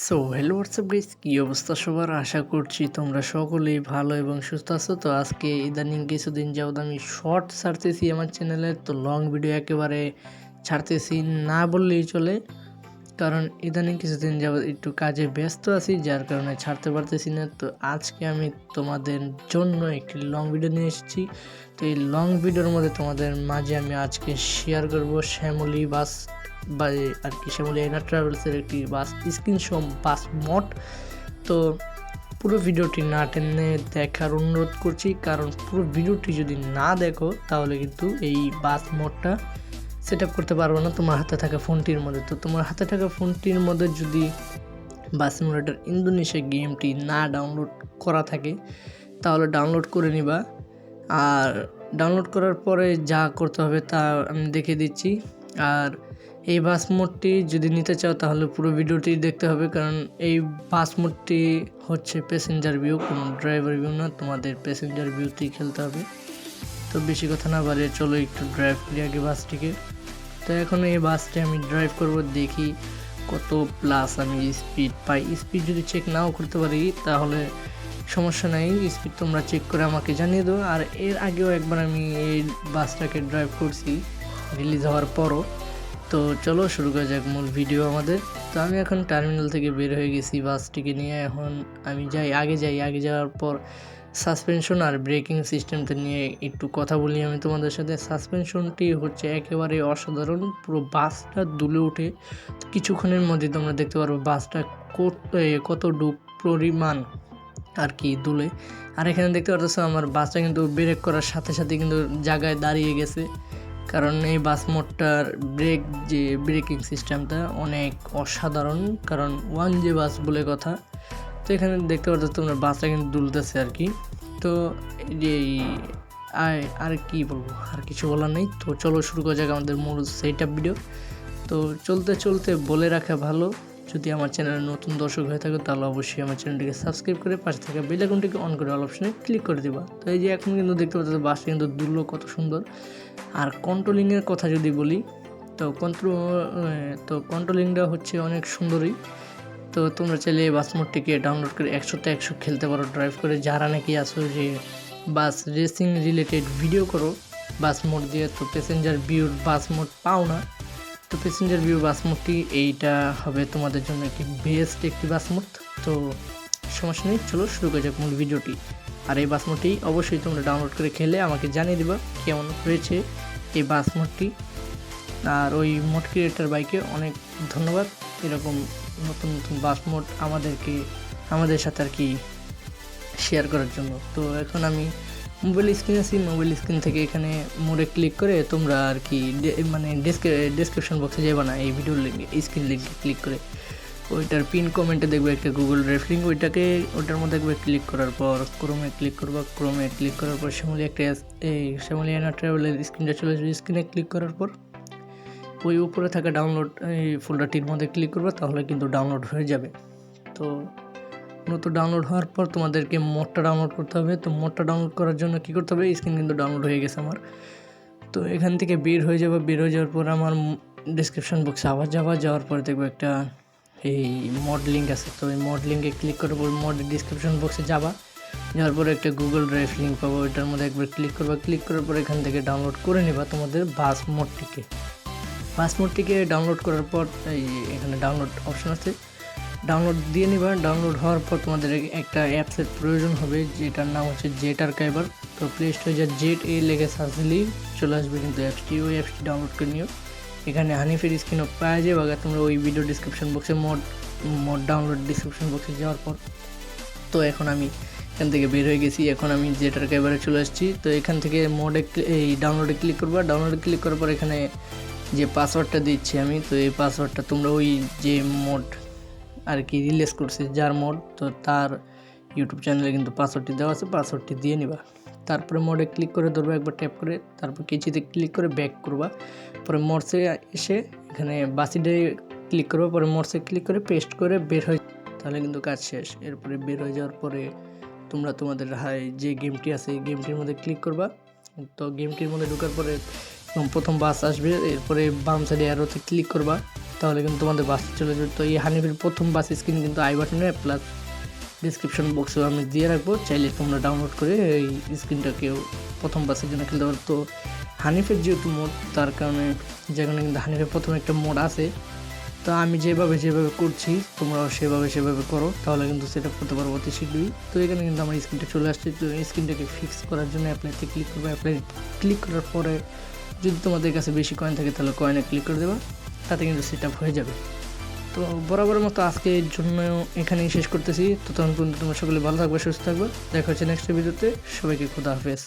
So hello WhatsApp guys কী অবস্থা সবার? আশা করছি তোমরা সকলেই ভালো এবং সুস্থ আছো। তো আজকে ইদানিং কিছুদিন যাবত আমি শর্ট ছাড়তেছি আমার চ্যানেলে তো লং ভিডিও একেবারে ছাড়তেছি না বললেই চলে। কারণ ইদানিং কিছুদিন যাবত একটু কাজে ব্যস্ত আছি, যার কারণে ছাড়তে পারতেছি না। তো আজকে আমি তোমাদের জন্য একটি লং ভিডিও নিয়ে এসেছি। তো এই লং ভিডিওর মধ্যে তোমাদের মাঝে আমি আজকে শেয়ার করব শ্যামলি বাস বা আর কি, শ্যামলি এনার ট্রাভেলসের একটি বাস, স্ক্রিন শো বাস মট তো পুরো ভিডিওটি না টেনে দেখার অনুরোধ করছি, কারণ পুরো ভিডিওটি যদি না দেখো, তাহলে কিন্তু এই বাস মোডটা সেট আপ করতে পারব না, তোমার হাতে থাকা ফোনটির মধ্যে। তো তোমার হাতে থাকা ফোনটির মধ্যে যদি বাস সিমুলেটার ইন্দোনেশিয়া গেমটি না ডাউনলোড করা থাকে, তাহলে ডাউনলোড করে নিবা। আর ডাউনলোড করার পরে যা করতে হবে তা আমি দেখে দিচ্ছি। আর এই বাস মোডটি যদি নিতে চাও, তাহলে পুরো ভিডিওটি দেখতে হবে, কারণ এই বাস মোডটি হচ্ছে প্যাসেঞ্জার ভিউ কোনো ড্রাইভার ভিউ না, তোমাদের প্যাসেঞ্জার ভিউতেই খেলতে হবে। তো বেশি কথা না বাড়িয়ে চলো একটু ড্রাইভ করি আগে বাসটিকে। তো এখন এই বাসটি আমি ড্রাইভ করব, দেখি কত প্লাস আমি স্পিড পাই। স্পিড যদি চেক নাও করতে পারি, তাহলে সমস্যা নাই। স্পিড তোমরা চেক করে আমাকে জানিয়ে দাও। আর এর আগেও একবার আমি এই বাসটাকে ড্রাইভ করছি রিলিজ হওয়ার পরও। তো চলো শুরু করা যাক মূল ভিডিও আমাদের। তো আমি এখন টার্মিনাল থেকে বের হয়ে গেছি বাসটিকে নিয়ে। এখন আমি যাই, আগে যাই। আগে যাওয়ার পর সাসপেনশন আর ব্রেকিং সিস্টেমটা নিয়ে একটু কথা বলি আমি তোমাদের সাথে। সাসপেনশনটি হচ্ছে একেবারে অসাধারণ, পুরো বাসটা দুলে ওঠে। কিছুক্ষণের মধ্যে তোমরা দেখতে পারবে বাসটা কত কতটুক পরিমাণ আর কি দুলে। আর এখানে দেখতে পারতেছো আমার বাসটা কিন্তু ব্রেক করার সাথে সাথে কিন্তু জায়গায় দাঁড়িয়ে গেছে। কারণ এই বাস মোডটার ব্রেক, যে ব্রেকিং সিস্টেমটা অনেক অসাধারণ। কারণ ওয়ান যে বাস বলে কথা তো এখানে দেখতে পাচ্ছ তোমরা বাসটা কিন্তু দুলতেছে আর কি। তো এই আর আর কি বলব, আর কিছু বলার নেই। তো চলো শুরু করা যাক আমাদের মূল সেট আপ ভিডিও তো চলতে চলতে বলে রাখা ভালো, যদি আমার চ্যানেলে নতুন দর্শক হয়ে থাকে, তাহলে অবশ্যই আমার চ্যানেলটিকে সাবস্ক্রাইব করে পাশে থাকা বেল আইকনটিকে অন করে অল অপশনে ক্লিক করে দেবা। তো এই যে এখন কিন্তু দেখতে পাচ্ছ বাসটা কিন্তু দুললো, কত সুন্দর। আর কন্ট্রোলিংয়ের কথা যদি বলি, তো কন্ট্রো তো কন্ট্রোলিংটা হচ্ছে অনেক সুন্দরই। তো তোমরা চাইলে বাস মোডটিকে ডাউনলোড করে একশোতে একশো খেলতে পারো ড্রাইভ করে। যারা নাকি আসো যে বাস রেসিং রিলেটেড ভিডিও করো বাস মোড দিয়ে, তো প্যাসেঞ্জার ভিউর বাস মোড পাও না। তো প্যাসেঞ্জার ভিউ বাস মোডটি এইটা হবে তোমাদের জন্য একটি বেস্ট একটি বাস মোড তো সমস্যা নেই, চলো শুরু করা যাক মূল ভিডিওটি। আর এই বাস মোডটি অবশ্যই তোমরা ডাউনলোড করে খেলে আমাকে জানিয়ে দেবা কেমন হয়েছে এই বাস মোডটি আর ওই মোট ক্রিয়েটার বাইকে অনেক ধন্যবাদ। এরকম নতুন নতুন বাস মোড আমাদেরকে, আমাদের সাথে আর কি শেয়ার করার জন্য। তো এখন আমি মোবাইল স্ক্রিন আছি মোবাইল স্ক্রিন থেকে এখানে মোড়ে ক্লিক করে তোমরা আর কি মানে ডেসক্রিপশন বক্সে যাবে না, এই ভিডিওর লিঙ্কে স্ক্রিন লিঙ্কে ক্লিক করে। ওইটার পিন কমেন্টে দেখবে একটা গুগল ড্রাইভ লিঙ্ক ওইটাকে, ওইটার মধ্যে দেখবে ক্লিক করার পর ক্রোমে ক্লিক করবা ক্রোমে ক্লিক করার পর শ্যামলি একটা, এই শ্যামলি এনা ট্রাভেলের স্ক্রিনটা চলে আসবে। স্ক্রিনে ক্লিক করার পর ওই উপরে থাকা ডাউনলোড এই ফোল্ডারটির মধ্যে ক্লিক করবে, তাহলে কিন্তু ডাউনলোড হয়ে যাবে। তো মূলত ডাউনলোড হওয়ার পর তোমাদেরকে মোডটা ডাউনলোড করতে হবে। তো মোডটা ডাউনলোড করার জন্য কী করতে হবে? স্ক্রিন কিন্তু ডাউনলোড হয়ে গেছে আমার। তো এখান থেকে বের হয়ে যাবে। বের হয়ে যাওয়ার পর আমার ডিসক্রিপশন বক্সে আবার যাওয়া যাওয়ার পর দেখব একটা এই মড লিঙ্ক আছে। তো এই মড লিঙ্কে ক্লিক করার পর মড ডিসক্রিপশন বক্সে যাবা। যাওয়ার পরে একটা গুগল ড্রাইভ লিঙ্ক পাবো। ওইটার মধ্যে একবার ক্লিক করবা। ক্লিক করার পর এখান থেকে ডাউনলোড করে নেবা তোমাদের বাস মোডটিকে মোডটিকে ডাউনলোড করার পর, এই এখানে ডাউনলোড অপশন আছে। ডাউনলোড দিয়ে নিবা। ডাউনলোড হওয়ার পর তোমাদের একটা অ্যাপসের প্রয়োজন হবে, যেটার নাম হচ্ছে জেট আর্কাইভার তো প্লে স্টোরে যা জেট এ লেগে সার্চ দিলেই চলে আসবে কিন্তু অ্যাপসটি ওই অ্যাপসটি ডাউনলোড করে নিও। এখানে হানিফের স্ক্রিনও পাওয়া যায় বা তোমরা ওই ভিডিও ডিসক্রিপশন বক্সে মোড মোড ডাউনলোড ডিসক্রিপশন বক্সে যাওয়ার পর। তো এখন আমি এখান থেকে বের হয়ে গেছি। এখন আমি জেটার ক্যাবারে চলে আসছি। তো এখান থেকে মোডে এই ডাউনলোডে ক্লিক করবা। ডাউনলোডে ক্লিক করার পর এখানে যে পাসওয়ার্ডটা দিচ্ছি আমি, তো এই পাসওয়ার্ডটা তোমরা ওই যে মোড আর কি রিলিজ করছে, যার মোড তো তার ইউটিউব চ্যানেলে কিন্তু পাসওয়ার্ডটি দেওয়া আছে পাসওয়ার্ডটি দিয়ে নিবা। তারপরে মোডে ক্লিক করে ধরবা, একবার ট্যাপ করে, তারপর কিছুতে ক্লিক করে ব্যাক করবা। পরে মোডসে এসে এখানে বাসিডে ক্লিক করবা, পরে মোডসে ক্লিক করে পেস্ট করে বের হয়ে তাহলে কিন্তু কাজ শেষ। এরপরে বের হয়ে যাওয়ার পরে তোমরা তোমাদের যে গেমটি আছে, এই গেমটির মধ্যে ক্লিক করবা। তো গেমটির মধ্যে ঢোকার পরে প্রথম বাস আসবে, এরপরে বাম সাইডে অ্যারোতে ক্লিক করবা, তাহলে কিন্তু তোমাদের বাস চলে যাবে। তো এই হানিফের প্রথম বাস স্ক্রিন কিন্তু আই বাটনে প্লাস ডিসক্রিপশন বক্সেও আমি দিয়ে রাখব, চাইলে তোমরা ডাউনলোড করে এই স্ক্রিনটাকেও প্রথম বাসের জন্য খেলতে পারো। তো হানিফের যেহেতু মোড তার কারণে যেখানে কিন্তু হানিফের প্রথম একটা মোড আছে, তো আমি যেভাবে যেভাবে করছি, তোমরাও সেভাবে সেভাবে করো, তাহলে কিন্তু সেট করতে পারব অতি শীঘ্রই। তো এখানে কিন্তু আমার স্ক্রিনটা চলে আসছে, তো স্ক্রিনটাকে ফিক্স করার জন্য অ্যাপ্লাইতে ক্লিক করবে। অ্যাপ্লাই ক্লিক করার পরে যদি তোমাদের কাছে বেশি কয়েন থাকে, তাহলে কয়েনে ক্লিক করে দেবা। তাতে কিন্তু সেট আপ হয়ে যাবে। তো বরাবর মতো আজকের জন্য এখানেই শেষ করতেছি। তো তখন পর্যন্ত তোমরা সকলে ভালো থাকবে, সুস্থ থাকবে। দেখা হচ্ছে নেক্সট ভিডিওতে সবাইকে খুদা হাফেজ।